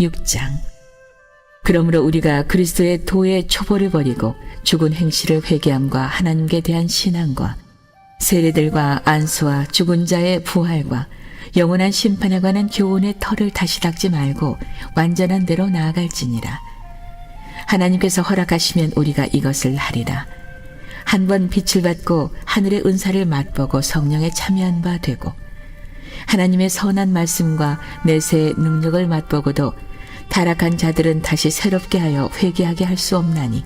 6장 그러므로 우리가 그리스도의 도의 초보를 버리고 죽은 행실을 회개함과 하나님께 대한 신앙과 세례들과 안수와 죽은 자의 부활과 영원한 심판에 관한 교훈의 털을 다시 닦지 말고 완전한 대로 나아갈지니라. 하나님께서 허락하시면 우리가 이것을 하리라. 한 번 빛을 받고 하늘의 은사를 맛보고 성령에 참여한 바 되고 하나님의 선한 말씀과 내세의 능력을 맛보고도 타락한 자들은 다시 새롭게 하여 회개하게 할 수 없나니.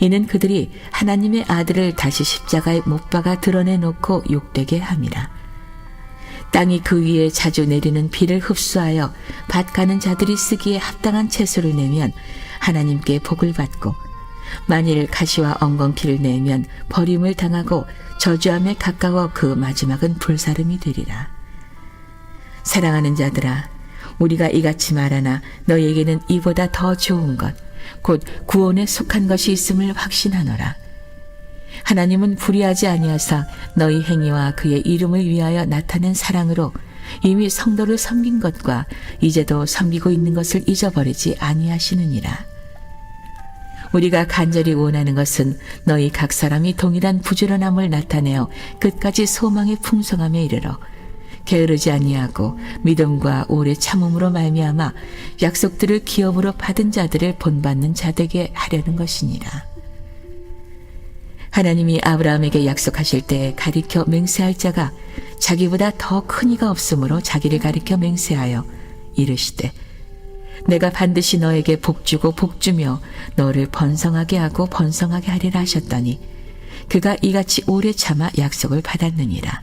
이는 그들이 하나님의 아들을 다시 십자가에 못 박아 드러내 놓고 욕되게 함이라. 땅이 그 위에 자주 내리는 비를 흡수하여 밭 가는 자들이 쓰기에 합당한 채소를 내면 하나님께 복을 받고 만일 가시와 엉겅퀴를 내면 버림을 당하고 저주함에 가까워 그 마지막은 불사름이 되리라. 사랑하는 자들아 우리가 이같이 말하나 너에게는 이보다 더 좋은 것 곧 구원에 속한 것이 있음을 확신하노라. 하나님은 불의하지 아니하사 너희 행위와 그의 이름을 위하여 나타낸 사랑으로 이미 성도를 섬긴 것과 이제도 섬기고 있는 것을 잊어버리지 아니하시느니라. 우리가 간절히 원하는 것은 너희 각 사람이 동일한 부지런함을 나타내어 끝까지 소망의 풍성함에 이르러 게으르지 아니하고 믿음과 오래 참음으로 말미암아 약속들을 기업으로 받은 자들을 본받는 자되게 하려는 것이니라. 하나님이 아브라함에게 약속하실 때 가리켜 맹세할 자가 자기보다 더 큰 이가 없으므로 자기를 가리켜 맹세하여 이르시되 내가 반드시 너에게 복주고 복주며 너를 번성하게 하고 번성하게 하리라 하셨더니 그가 이같이 오래 참아 약속을 받았느니라.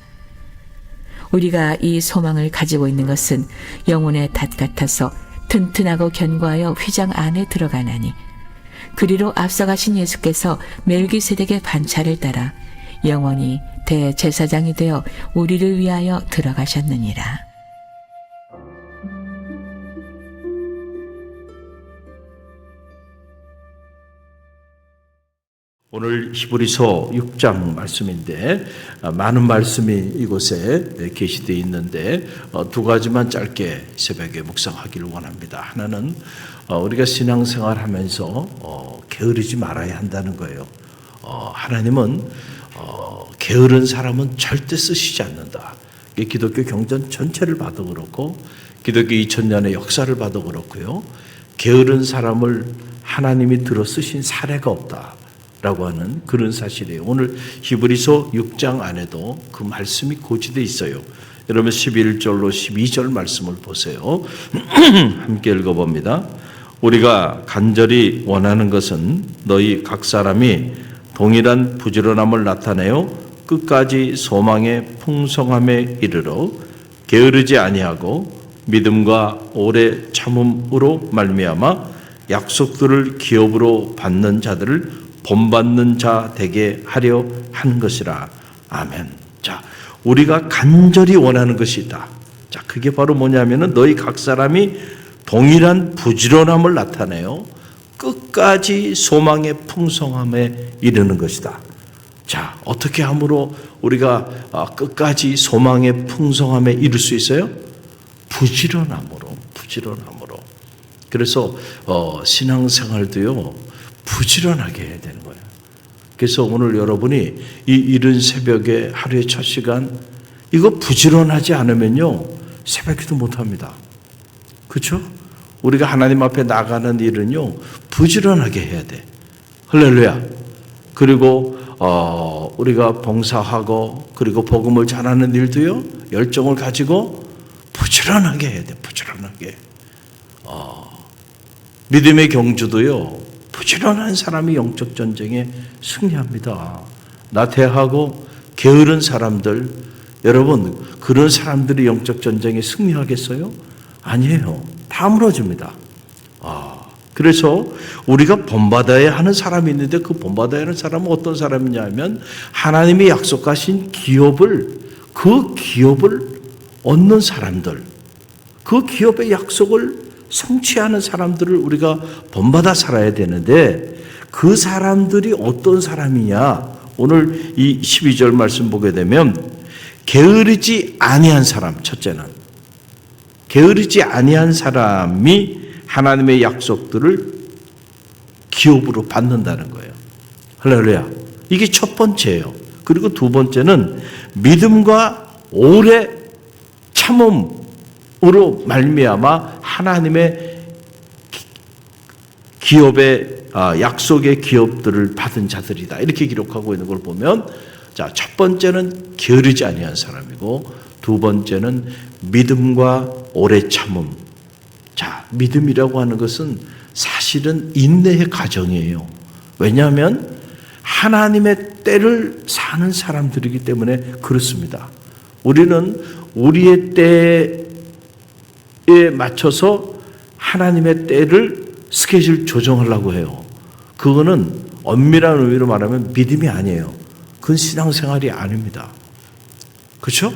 우리가 이 소망을 가지고 있는 것은 영혼의 닷 같아서 튼튼하고 견고하여 휘장 안에 들어가나니 그리로 앞서가신 예수께서 멜기세덱의 반차를 따라 영원히 대제사장이 되어 우리를 위하여 들어가셨느니라. 오늘 히브리서 6장 말씀인데 아, 많은 말씀이 이곳에 게시되어 있는데 어, 두 가지만 짧게 새벽에 묵상하기를 원합니다. 하나는 어, 우리가 신앙생활 하면서 어, 게으르지 말아야 한다는 거예요. 하나님은 게으른 사람은 절대 쓰시지 않는다. 기독교 경전 전체를 봐도 그렇고 기독교 2000년의 역사를 봐도 그렇고요. 게으른 사람을 하나님이 들어 쓰신 사례가 없다. 라고 하는 그런 사실이에요. 오늘 히브리서 6장 안에도 그 말씀이 고지되어 있어요. 여러분 11절로 12절 말씀을 보세요. 함께 읽어봅니다. 우리가 간절히 원하는 것은 너희 각 사람이 동일한 부지런함을 나타내어 끝까지 소망의 풍성함에 이르러 게으르지 아니하고 믿음과 오래 참음으로 말미암아 약속들을 기업으로 받는 자들을 본받는 자 되게 하려 하는 것이라. 아멘. 자, 우리가 간절히 원하는 것이 있다. 자, 그게 바로 뭐냐면은 너희 각 사람이 동일한 부지런함을 나타내요. 끝까지 소망의 풍성함에 이르는 것이다. 자, 어떻게 함으로 우리가 아, 끝까지 소망의 풍성함에 이룰 수 있어요? 부지런함으로, 부지런함으로. 그래서 어, 신앙생활도요 부지런하게 해야 되는 거예요. 그래서 오늘 여러분이 이 이른 새벽에 하루의 첫 시간 이거 부지런하지 않으면요 새벽기도 못합니다. 그렇죠? 우리가 하나님 앞에 나가는 일은요 부지런하게 해야 돼. 할렐루야. 그리고 어, 우리가 봉사하고 그리고 복음을 전하는 일도요 열정을 가지고 부지런하게 해야 돼. 부지런하게. 어, 믿음의 경주도요 부지런한 사람이 영적 전쟁에 승리합니다. 나태하고 게으른 사람들 여러분 그런 사람들이 영적 전쟁에 승리하겠어요? 아니에요. 다다 무너집니다. 아, 그래서 우리가 본받아야 하는 사람이 있는데 그 본받아야 하는 사람은 어떤 사람이냐 하면 하나님이 약속하신 기업을 그 기업을 얻는 사람들 그 기업의 약속을 성취하는 사람들을 우리가 본받아 살아야 되는데 그 사람들이 어떤 사람이냐 오늘 이 12절 말씀 보게 되면 게으르지 아니한 사람 첫째는 게으르지 아니한 사람이 하나님의 약속들을 기업으로 받는다는 거예요. 할렐루야. 이게 첫 번째예요. 그리고 두 번째는 믿음과 오래 참음 으로 말미암아 하나님의 기- 기업의 아, 약속의 기업들을 받은 자들이다. 이렇게 기록하고 있는 걸 보면 자, 첫 번째는 게으르지 아니한 사람이고 두 번째는 믿음과 오래 참음. 자, 믿음이라고 하는 것은 사실은 인내의 과정이에요. 왜냐하면 하나님의 때를 사는 사람들이기 때문에 그렇습니다. 우리는 우리의 때에 맞춰서 하나님의 때를 스케줄 조정하려고 해요. 그거는 엄밀한 의미로 말하면 믿음이 아니에요. 그건 신앙생활이 아닙니다. 그렇죠?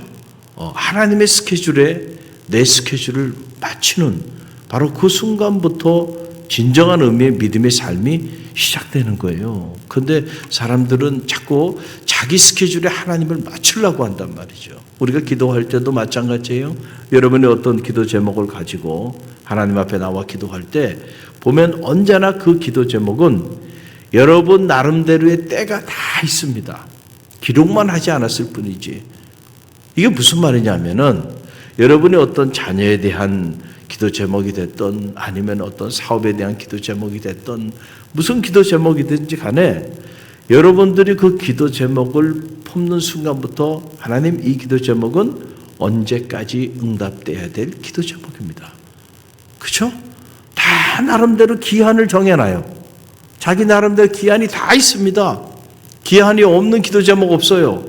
어, 하나님의 스케줄에 내 스케줄을 맞추는 바로 그 순간부터 진정한 의미의 믿음의 삶이 시작되는 거예요. 근데 사람들은 자꾸 자기 스케줄에 하나님을 맞추려고 한단 말이죠. 우리가 기도할 때도 마찬가지예요. 여러분의 어떤 기도 제목을 가지고 하나님 앞에 나와 기도할 때 보면 언제나 그 기도 제목은 여러분 나름대로의 때가 다 있습니다. 기록만 하지 않았을 뿐이지. 이게 무슨 말이냐면은 여러분의 어떤 자녀에 대한 기도 제목이 됐던 아니면 어떤 사업에 대한 기도 제목이 됐던 무슨 기도 제목이든지 간에 여러분들이 그 기도 제목을 품는 순간부터 하나님 이 기도 제목은 언제까지 응답돼야 될 기도 제목입니다. 그렇죠? 다 나름대로 기한을 정해놔요. 자기 나름대로 기한이 다 있습니다. 기한이 없는 기도 제목 없어요.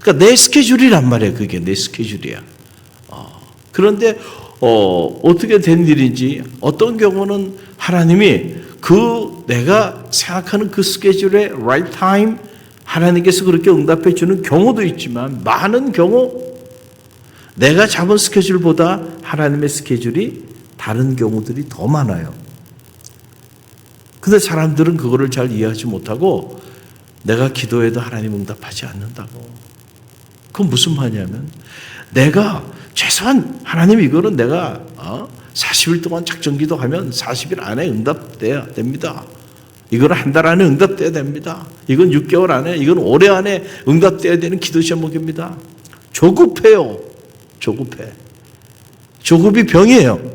그러니까 내 스케줄이란 말이에요. 그게 내 스케줄이야. 어, 그런데 어, 어떻게 된 일인지 어떤 경우는 하나님이 그 내가 생각하는 그 스케줄에 right time 하나님께서 그렇게 응답해 주는 경우도 있지만 많은 경우 내가 잡은 스케줄보다 하나님의 스케줄이 다른 경우들이 더 많아요. 근데 사람들은 그거를 잘 이해하지 못하고 내가 기도해도 하나님 응답하지 않는다고. 그건 무슨 말이냐면 내가 최소한 하나님 이거는 내가 어? 40일 동안 작정 기도하면 40일 안에 응답돼야 됩니다. 이거는 한달 안에 응답돼야 됩니다. 이건 6개월 안에, 이건 올해 안에 응답돼야 되는 기도 제목입니다. 조급해요. 조급해. 조급이 병이에요.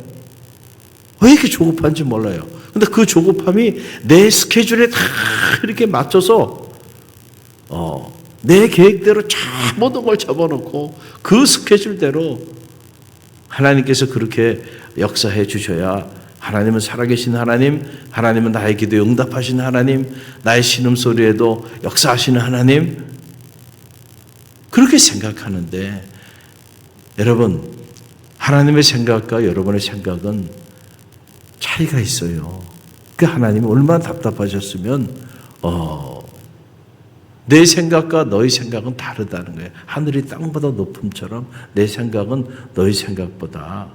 왜 이렇게 조급한지 몰라요. 근데 그 조급함이 내 스케줄에 다 이렇게 맞춰서 어, 내 계획대로 쫙 모든 걸 잡아놓고 그 스케줄대로 하나님께서 그렇게 역사해 주셔야 하나님은 살아계신 하나님, 하나님은 나의 기도에 응답하신 하나님, 나의 신음소리에도 역사하시는 하나님, 그렇게 생각하는데, 여러분, 하나님의 생각과 여러분의 생각은 차이가 있어요. 그 하나님이 얼마나 답답하셨으면, 어, 내 생각과 너희 생각은 다르다는 거예요. 하늘이 땅보다 높음처럼 내 생각은 너희 생각보다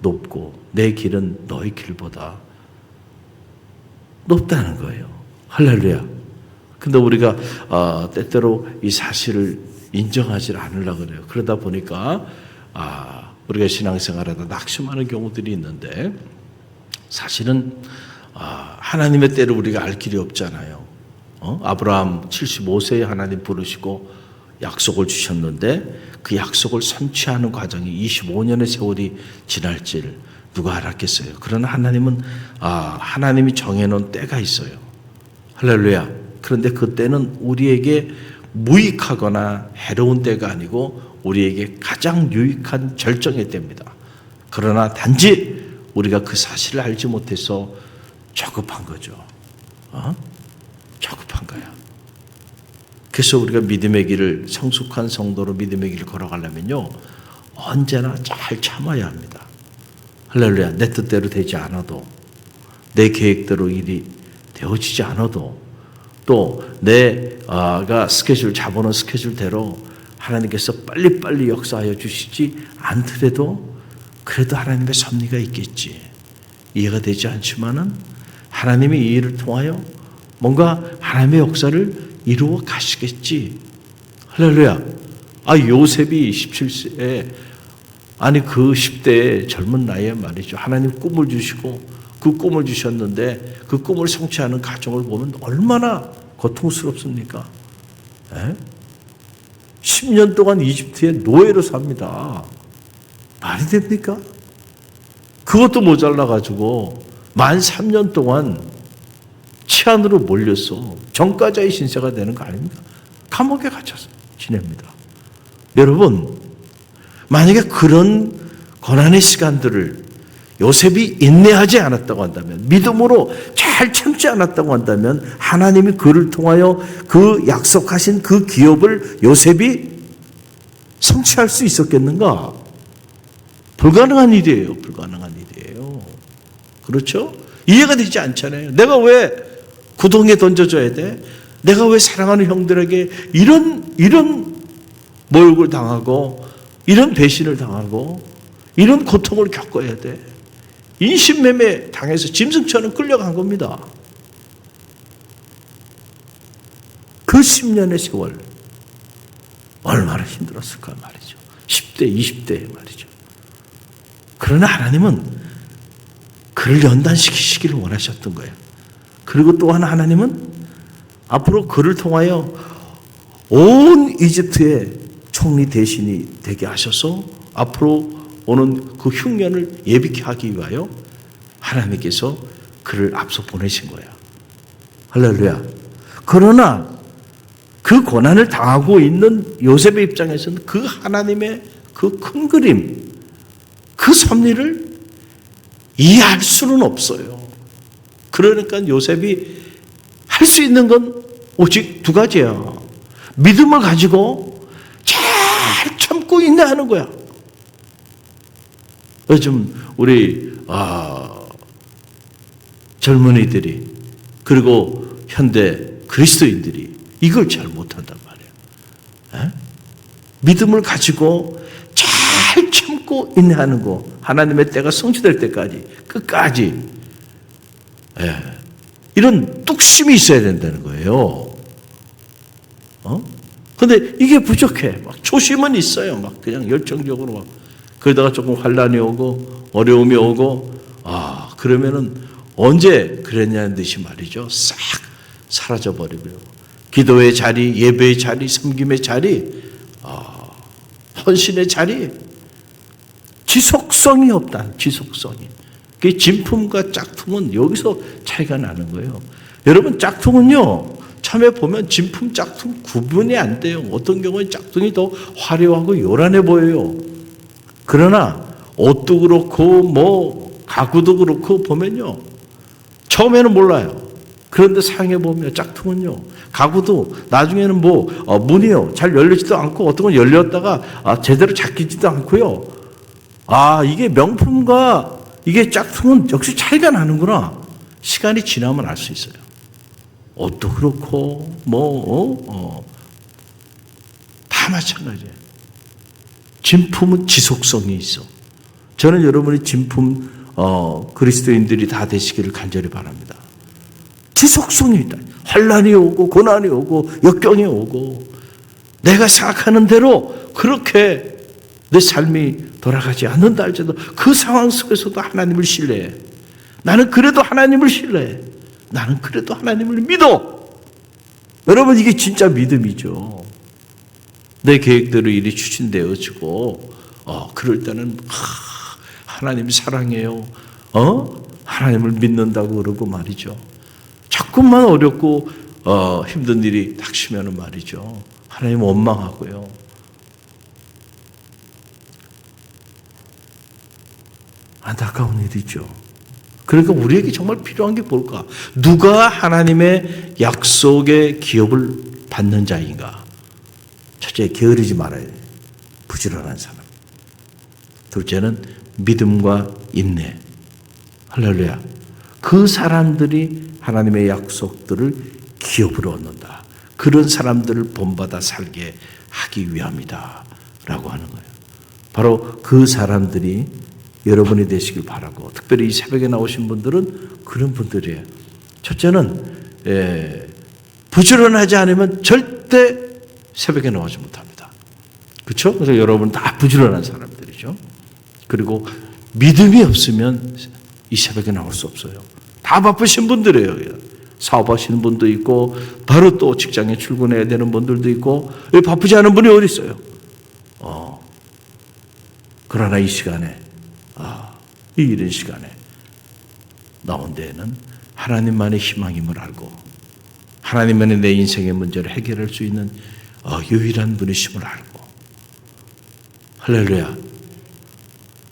높고 내 길은 너희 길보다 높다는 거예요. 할렐루야. 근데 우리가 어, 때때로 이 사실을 인정하지 않으려고 그래요. 그러다 보니까 아, 우리가 신앙생활하다 낙심하는 경우들이 있는데 사실은 아, 하나님의 때를 우리가 알 길이 없잖아요. 어? 아브라함 75세에 하나님 부르시고 약속을 주셨는데 그 약속을 선취하는 과정이 25년의 세월이 지날지를 누가 알았겠어요. 그러나 하나님은 아, 하나님이 정해놓은 때가 있어요. 할렐루야. 그런데 그 때는 우리에게 무익하거나 해로운 때가 아니고 우리에게 가장 유익한 절정의 때입니다. 그러나 단지 우리가 그 사실을 알지 못해서 조급한 거죠. 어? 그래서 우리가 믿음의 길을 성숙한 성도로 믿음의 길을 걸어가려면요 언제나 잘 참아야 합니다. 할렐루야. 내 뜻대로 되지 않아도 내 계획대로 일이 되어지지 않아도 또 내가 스케줄 잡아놓은 스케줄대로 하나님께서 빨리빨리 역사하여 주시지 않더라도 그래도 하나님의 섭리가 있겠지. 이해가 되지 않지만은 하나님이 이 일을 통하여 뭔가 하나님의 역사를 이루어 가시겠지. 할렐루야. 아, 요셉이 17세에, 아니, 그 10대의 젊은 나이에 말이죠. 하나님 꿈을 주시고 그 꿈을 주셨는데 그 꿈을 성취하는 가정을 보면 얼마나 고통스럽습니까? 에? 10년 동안 이집트에 노예로 삽니다. 말이 됩니까? 그것도 모자라가지고 만 3년 동안 치 안으로 몰려서 정가자의 신세가 되는 거 아닙니까? 감옥에 갇혀서 지냅니다. 여러분, 만약에 그런 고난의 시간들을 요셉이 인내하지 않았다고 한다면, 믿음으로 잘 참지 않았다고 한다면, 하나님이 그를 통하여 그 약속하신 그 기업을 요셉이 성취할 수 있었겠는가? 불가능한 일이에요. 불가능한 일이에요. 그렇죠? 이해가 되지 않잖아요. 내가 왜 구덩이에 던져줘야 돼? 내가 왜 사랑하는 형들에게 이런, 이런 모욕을 당하고, 이런 배신을 당하고, 이런 고통을 겪어야 돼? 인신매매 당해서 짐승처럼 끌려간 겁니다. 그 10년의 세월, 얼마나 힘들었을까 말이죠. 10대, 20대 말이죠. 그러나 하나님은 그를 연단시키시기를 원하셨던 거예요. 그리고 또한 하나님은 앞으로 그를 통하여 온 이집트의 총리 대신이 되게 하셔서 앞으로 오는 그 흉년을 예비케 하기 위하여 하나님께서 그를 앞서 보내신 거야. 할렐루야. 그러나 그 고난을 당하고 있는 요셉의 입장에서는 그 하나님의 그 큰 그림, 그 섭리를 이해할 수는 없어요. 그러니까 요셉이 할 수 있는 건 오직 두 가지야. 믿음을 가지고 잘 참고 인내하는 거야. 요즘 우리 아, 젊은이들이 그리고 현대 그리스도인들이 이걸 잘 못한단 말이에요. 에? 믿음을 가지고 잘 참고 인내하는 거 하나님의 때가 성취될 때까지 끝까지 예. 이런 뚝심이 있어야 된다는 거예요. 어? 근데 이게 부족해. 막 초심은 있어요. 막 그냥 열정적으로 막 그러다가 조금 환란이 오고 어려움이 오고 아 그러면은 언제 그랬냐는 듯이 말이죠. 싹 사라져 버리고요. 기도의 자리, 예배의 자리, 섬김의 자리, 아, 헌신의 자리 지속성이 없다. 지속성이. 그 진품과 짝퉁은 여기서 차이가 나는 거예요. 여러분 짝퉁은요. 처음에 보면 진품 짝퉁 구분이 안 돼요. 어떤 경우는 짝퉁이 더 화려하고 요란해 보여요. 그러나 옷도 그렇고 뭐 가구도 그렇고 보면요. 처음에는 몰라요. 그런데 사용해 보면 짝퉁은요. 가구도 나중에는 뭐 어, 문이요 잘 열리지도 않고 어떤 건 열렸다가 아, 제대로 잡히지도 않고요. 아 이게 명품과 이게 짝퉁은 역시 차이가 나는구나. 시간이 지나면 알 수 있어요. 옷도 그렇고 뭐 어, 어. 다 마찬가지예요. 진품은 지속성이 있어. 저는 여러분이 진품 어, 그리스도인들이 다 되시기를 간절히 바랍니다. 지속성이 있다. 환란이 오고 고난이 오고 역경이 오고 내가 생각하는 대로 그렇게 내 삶이 돌아가지 않는다 할지라도 그 상황 속에서도 하나님을 신뢰해. 나는 그래도 하나님을 신뢰해. 나는 그래도 하나님을 믿어. 여러분 이게 진짜 믿음이죠. 내 계획대로 일이 추진되어지고 어 그럴 때는 하, 하나님 사랑해요. 어 하나님을 믿는다고 그러고 말이죠. 자꾸만 어렵고 어, 힘든 일이 닥치면은 말이죠. 하나님 원망하고요. 안타까운 일이죠. 그러니까 우리에게 정말 필요한 게 뭘까? 누가 하나님의 약속의 기업을 받는 자인가? 첫째, 게으르지 말아야 돼. 부지런한 사람. 둘째는 믿음과 인내. 할렐루야. 그 사람들이 하나님의 약속들을 기업으로 얻는다. 그런 사람들을 본받아 살게 하기 위함이다. 라고 하는 거예요. 바로 그 사람들이 여러분이 되시길 바라고 특별히 이 새벽에 나오신 분들은 그런 분들이에요. 첫째는 예, 부지런하지 않으면 절대 새벽에 나오지 못합니다. 그렇죠? 그래서 여러분 다 부지런한 사람들이죠. 그리고 믿음이 없으면 이 새벽에 나올 수 없어요. 다 바쁘신 분들이에요. 사업하시는 분도 있고 바로 또 직장에 출근해야 되는 분들도 있고 바쁘지 않은 분이 어디 있어요? 어. 그러나 이 시간에 아, 이 이른 시간에 나온 데에는 하나님만의 희망임을 알고 하나님만의 내 인생의 문제를 해결할 수 있는 어, 유일한 분이심을 알고 할렐루야.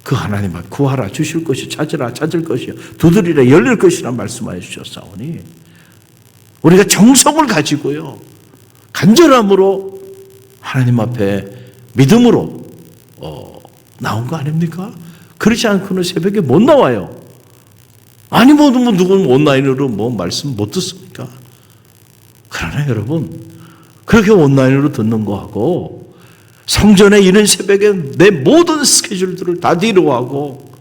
그 하나님 앞 구하라 주실 것이 찾으라 찾을 것이요. 두드리라 열릴 것이라 말씀하여 주셨사오니 우리가 정성을 가지고요. 간절함으로 하나님 앞에 믿음으로 어, 나온 거 아닙니까? 그렇지 않고는 새벽에 못 나와요. 아니 뭐, 뭐 누구는 온라인으로 뭐 말씀 못 듣습니까? 그러나 여러분 그렇게 온라인으로 듣는 거하고 성전에 이른 새벽에 내 모든 스케줄들을 다 뒤로 하고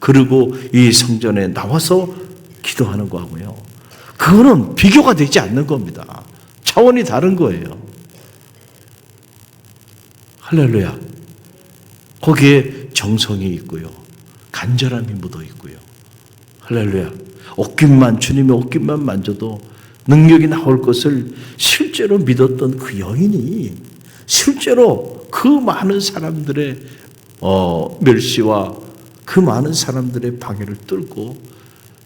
그리고 이 성전에 나와서 기도하는 거하고요. 그거는 비교가 되지 않는 겁니다. 차원이 다른 거예요. 할렐루야. 거기에 정성이 있고요. 간절함이 묻어 있고요. 할렐루야. 옷깃만, 주님의 옷깃만 만져도 능력이 나올 것을 실제로 믿었던 그 여인이 실제로 그 많은 사람들의 어, 멸시와 그 많은 사람들의 방해를 뚫고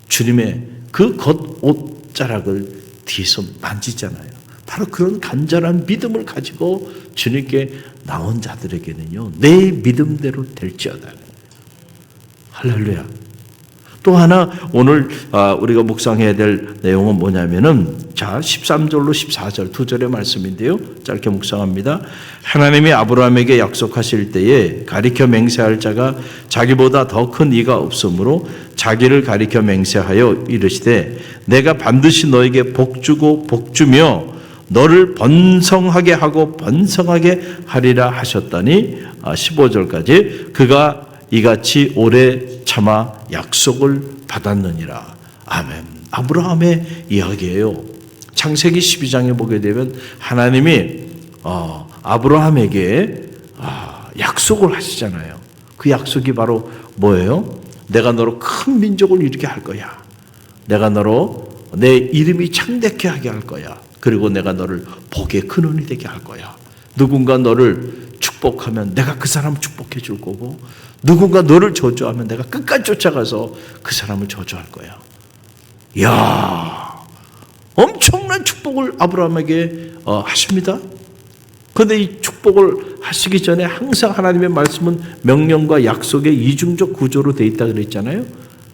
주님의 그 겉 옷 자락을 뒤에서 만지잖아요. 바로 그런 간절한 믿음을 가지고 주님께 나온 자들에게는요, 내 믿음대로 될지어다. 할렐루야. 또 하나 오늘 아, 우리가 묵상해야 될 내용은 뭐냐면은 자 13절로 14절 두 절의 말씀인데요. 짧게 묵상합니다. 하나님이 아브라함에게 약속하실 때에 가리켜 맹세할 자가 자기보다 더 큰 이가 없으므로 자기를 가리켜 맹세하여 이르시되 내가 반드시 너에게 복 주고 복 주며 너를 번성하게 하고 번성하게 하리라 하셨더니 15절까지 그가 이같이 오래 참아 약속을 받았느니라. 아멘. 아브라함의 이야기예요. 창세기 12장에 보게 되면 하나님이 어, 아브라함에게 아, 약속을 하시잖아요. 그 약속이 바로 뭐예요? 내가 너로 큰 민족을 일으게 할 거야. 내가 너로 내 이름이 창대케 하게 할 거야. 그리고 내가 너를 복의 근원이 되게 할 거야. 누군가 너를 축복하면 내가 그 사람을 축복해 줄 거고 누군가 너를 저주하면 내가 끝까지 쫓아가서 그 사람을 저주할 거야. 야 엄청난 축복을 아브라함에게 어, 하십니다. 그런데 이 축복을 하시기 전에 항상 하나님의 말씀은 명령과 약속의 이중적 구조로 되어 있다 그랬잖아요.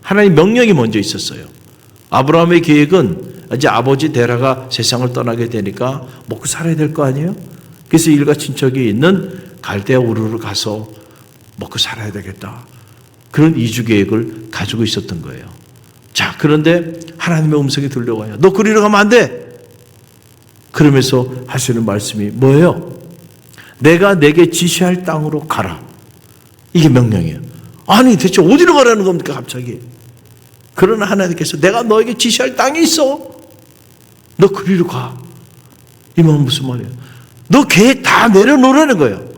하나님 명령이 먼저 있었어요. 아브라함의 계획은 이제 아버지 데라가 세상을 떠나게 되니까 먹고 살아야 될 거 아니에요? 그래서 일가 친척이 있는 갈대아 우르르 가서 먹고 살아야 되겠다. 그런 이주 계획을 가지고 있었던 거예요. 자, 그런데 하나님의 음성이 들려와요. 너 그리로 가면 안 돼. 그러면서 하시는 말씀이 뭐예요? 내가 내게 지시할 땅으로 가라. 이게 명령이에요. 아니, 대체 어디로 가라는 겁니까, 갑자기? 그러나 하나님께서 내가 너에게 지시할 땅이 있어. 너 그리로 가. 이 말은 무슨 말이에요? 너 계획 다 내려놓으라는 거예요.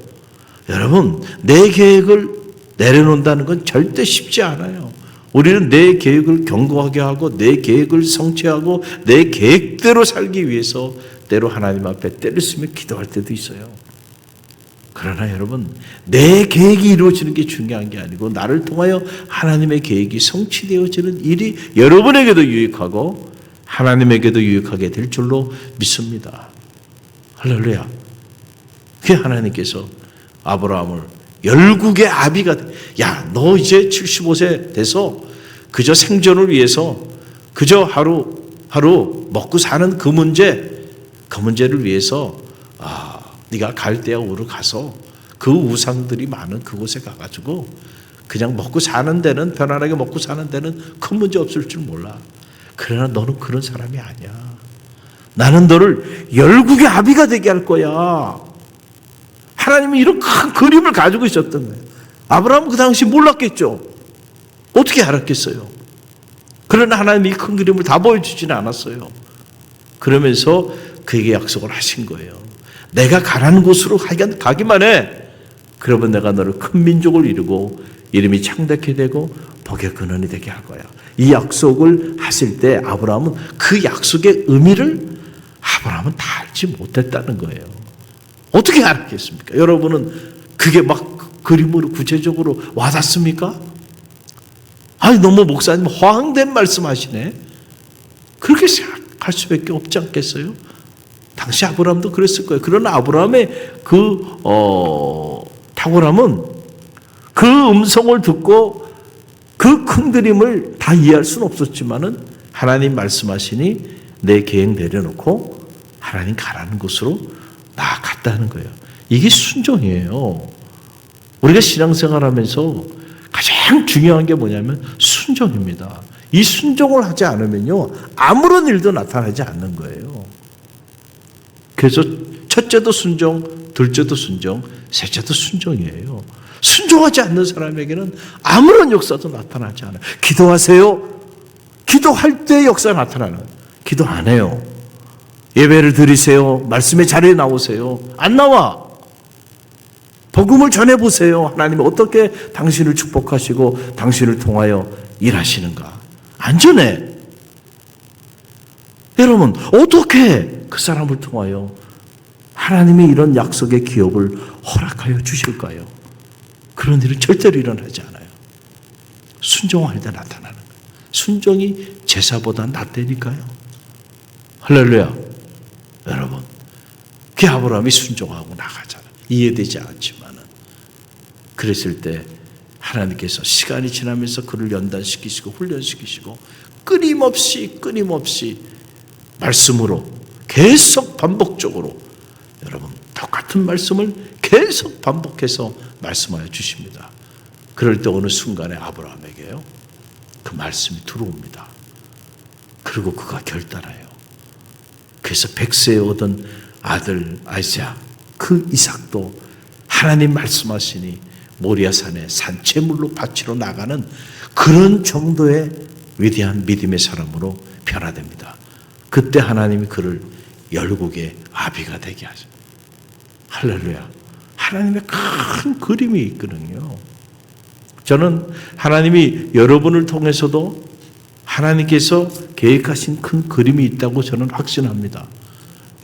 여러분, 내 계획을 내려놓는다는 건 절대 쉽지 않아요. 우리는 내 계획을 견고하게 하고 내 계획을 성취하고 내 계획대로 살기 위해서 때로 하나님 앞에 때를 쓰며 기도할 때도 있어요. 그러나 여러분, 내 계획이 이루어지는 게 중요한 게 아니고 나를 통하여 하나님의 계획이 성취되어지는 일이 여러분에게도 유익하고 하나님에게도 유익하게 될 줄로 믿습니다. 할렐루야. 그 하나님께서 아브라함을 열국의 아비가 야, 너 이제 75세 돼서 그저 생존을 위해서 그저 하루 하루 먹고 사는 그 문제 그 문제를 위해서 아, 네가 갈대아 우르 가서 그 우상들이 많은 그곳에 가 가지고 그냥 먹고 사는 데는 편안하게 먹고 사는 데는 큰 문제 없을 줄 몰라. 그러나 너는 그런 사람이 아니야. 나는 너를 열국의 아비가 되게 할 거야. 하나님이 이런 큰 그림을 가지고 있었던 거예요. 아브라함은 그 당시 몰랐겠죠. 어떻게 알았겠어요? 그러나 하나님이 이큰 그림을 다 보여주지는 않았어요. 그러면서 그에게 약속을 하신 거예요. 내가 가라는 곳으로 가기- 가기만 해. 그러면 내가 너를 큰 민족을 이루고 이름이 창대케 되고 복의 근원이 되게 할 거야. 이 약속을 하실 때 아브라함은 그 약속의 의미를 아브라함은 다 알지 못했다는 거예요. 어떻게 알았겠습니까? 여러분은 그게 막 그림으로 구체적으로 와닿습니까? 아니 너무 목사님 허황된 말씀 하시네. 그렇게 생각할 수밖에 없지 않겠어요? 당시 아브라함도 그랬을 거예요. 그러나 아브라함의 그 어, 탁월함은 그 음성을 듣고 그 큰 그림을 다 이해할 수는 없었지만은 하나님 말씀하시니 내 계획 내려놓고 하나님 가라는 곳으로 나아갔다는 거예요. 이게 순종이에요. 우리가 신앙생활하면서 가장 중요한 게 뭐냐면 순종입니다. 이 순종을 하지 않으면요 아무런 일도 나타나지 않는 거예요. 그래서 첫째도 순종, 둘째도 순종, 셋째도 순종이에요. 순종하지 않는 사람에게는 아무런 역사도 나타나지 않아요. 기도하세요. 기도할 때 역사 나타나는. 기도 안 해요. 예배를 드리세요. 말씀의 자리에 나오세요. 안 나와. 복음을 전해 보세요. 하나님이 어떻게 당신을 축복하시고 당신을 통하여 일하시는가? 안 전해. 여러분, 어떻게 그 사람을 통하여 하나님이 이런 약속의 기업을 허락하여 주실까요? 그런 일은 절대로 일어나지 않아요. 순종할 때 나타나는 거예요. 순종이 제사보다 낫다니까요. 할렐루야. 그 아브라함이 순종하고 나가잖아요. 이해되지 않지만은. 그랬을 때 하나님께서 시간이 지나면서 그를 연단시키시고 훈련시키시고 끊임없이 끊임없이 말씀으로 계속 반복적으로 여러분 똑같은 말씀을 계속 반복해서 말씀하여 주십니다. 그럴 때 어느 순간에 아브라함에게요 그 말씀이 들어옵니다. 그리고 그가 결단해요. 그래서 백세에 오던 아들 아이자 그 이삭도 하나님 말씀하시니 모리아산에 산채물로 바치러 나가는 그런 정도의 위대한 믿음의 사람으로 변화됩니다. 그때 하나님이 그를 열국의 아비가 되게 하죠. 할렐루야. 하나님의 큰 그림이 있거든요. 저는 하나님이 여러분을 통해서도 하나님께서 계획하신 큰 그림이 있다고 저는 확신합니다.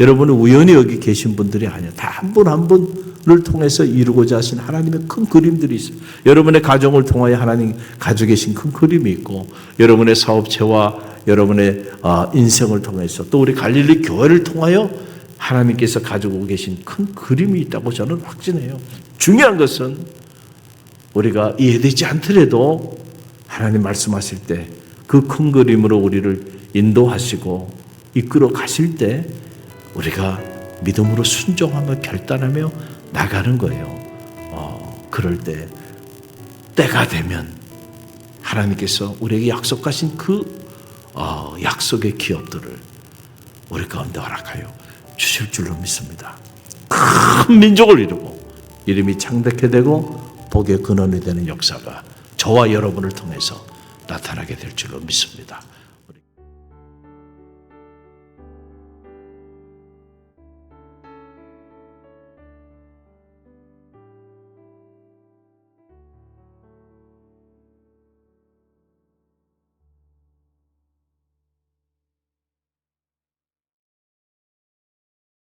여러분은 우연히 여기 계신 분들이 아니에요. 다 한 분 한 분을 통해서 이루고자 하신 하나님의 큰 그림들이 있어요. 여러분의 가정을 통하여 하나님 가지고 계신 큰 그림이 있고 여러분의 사업체와 여러분의 아, 인생을 통해서 또 우리 갈릴리 교회를 통하여 하나님께서 가지고 계신 큰 그림이 있다고 저는 확신해요. 중요한 것은 우리가 이해되지 않더라도 하나님 말씀하실 때 그 큰 그림으로 우리를 인도하시고 이끌어 가실 때 우리가 믿음으로 순종하며 결단하며 나가는 거예요. 어, 그럴 때 때가 되면 하나님께서 우리에게 약속하신 그 어, 약속의 기업들을 우리 가운데 허락하여 주실 줄로 믿습니다. 큰 민족을 이루고 이름이 창대케 되고 복의 근원이 되는 역사가 저와 여러분을 통해서 나타나게 될 줄로 믿습니다.